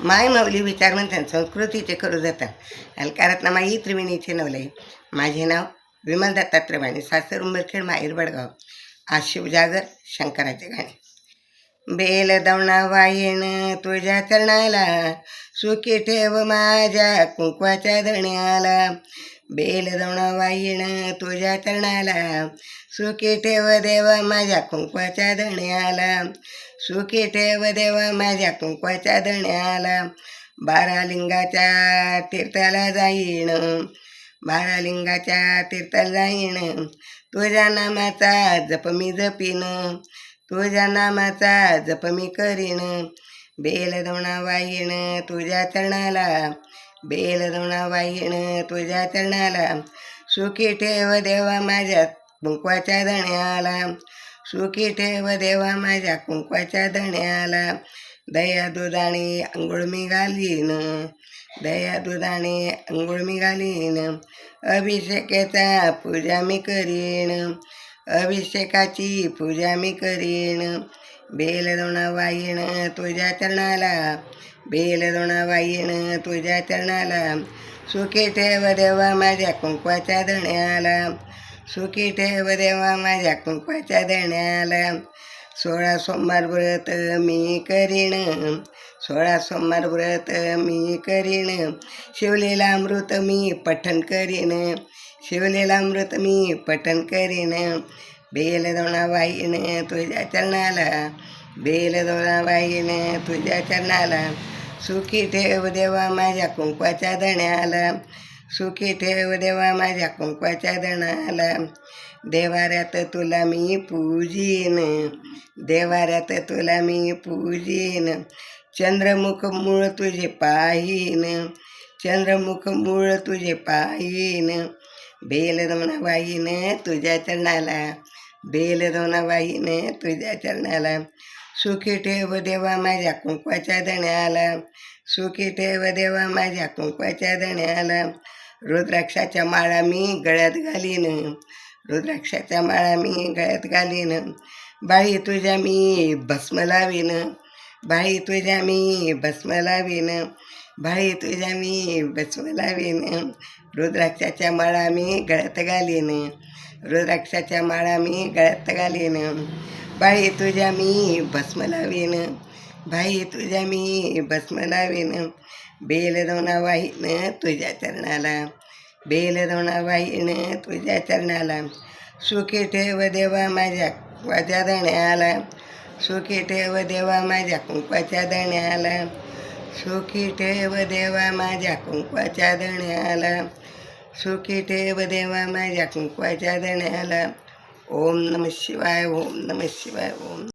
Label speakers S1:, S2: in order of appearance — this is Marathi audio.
S1: माय माऊली विचार म्हणतात संस्कृतीचे करू जातात. अलकारात माई त्रिवेणीचे नवले. माझे नाव विमल दत्ता त्रिवाणी सासर उंबरखेड माहेर बडगाव. आज शिवजागर शंकराचे गाणे बेल दवणा वायण तुझ्या चरणाला सुखी ठेव माझ्या कुंकवाच्या धण्याला. बेल दवणा वायण तुझ्या चरणाला सुखी ठेव देवा माझ्या कुंकवाच्या धण्याला. सुखी ठेव देवा माझ्या कुंकवाच्या धण्याला. बारा लिंगाच्या तीर्थाला जाईन बारा लिंगाच्या तीर्थाला जाईन. तुझ्या नामाचा जप मी जपीन. तुझ्या नामाचा जप मी करीन. बेल दोणा वाईण तुझ्या चरणाला. बेल दोणा वाईण तुझ्या चरणाला. सुखी ठेव देवा माझ्या कुंकवाच्या धण्याला. सुखी ठेव देवा माझ्या कुंकवाच्या धण्याला. दया दुधाने अंघोळ मी घालीन. दया दुधाने अंघोळ मी घालीन. अभिषेकेचा पूजा मी करीन. अभिषेकाची पूजा मी करीन. बेल दोणा तुझ्या चरणाला. बेल दोणा तुझ्या चरणाला. सुखी ठेव देवा माझ्या कुंकवाच्या धण्याला. सुखी ठेव देवा माझ्या कुंकवाच्या धण्याला. सोळा सोमवार व्रत मी करीन. सोळा सोमवार व्रत मी करीन. शिवलेला अमृत मी पठण करीन. शिवलेला अमृत मी पठण करीन बेल दोणाबाईन तुझ्या चरणाला बेल दोणाबाईन तुझ्या चरणाला सुखी ठेव देवा माझ्या कुंकवाच्या दण्याला सुखी ठेव देवा माझ्या कुंकवाच्या दणाला देवाऱ्यात तुला मी पूजीन देवाऱ्यात तुला मी पूजीन चंद्रमुख मूळ तुझे पाहीन चंद्रमुख मूळ तुझे पाहीन बेल दोना तुझ्या चरणाला बेल दोना तुझ्या चरणाला. सुखी ठेव देवा माझ्या कुंकवाच्या दण्याला सुखी ठेव देवा माझ्या कुंकवाच्या दण्याला रुद्राक्षाच्या माळा मी गळ्यात घालीन रुद्राक्षाच्या माळा मी गळ्यात घालीन. बाई तुझ्या मी भस्म लावीन बाई तुझ्या मी भस्म लावीन बाई तुझ्या मी भस्म लावीन. रुद्राक्षाच्या माळा मी गळ्यात घालीन. रुद्राक्षाच्या माळा मी गळ्यात घालीन. बाई तुझ्या मी भस्म लावीन. बाई तुझ्या मी भस्म लावीन. बेल दोना वाईन तुझ्या चरणाला. बेल दोना वाईन तुझ्या चरणाला. सुखी ठेव देवा माझ्या कुंकवाच्या दण्याला सुखी ठेव देवा माझ्या कुंकवाच्या दण्याला सुखी ठेव देवा माझ्या कुंकवाच्या दण्याला सुखी ठेव देवा माझ्या कुंकवाच्या धण्याला ओम नम शिवाय ओम नम शिवाय। ओम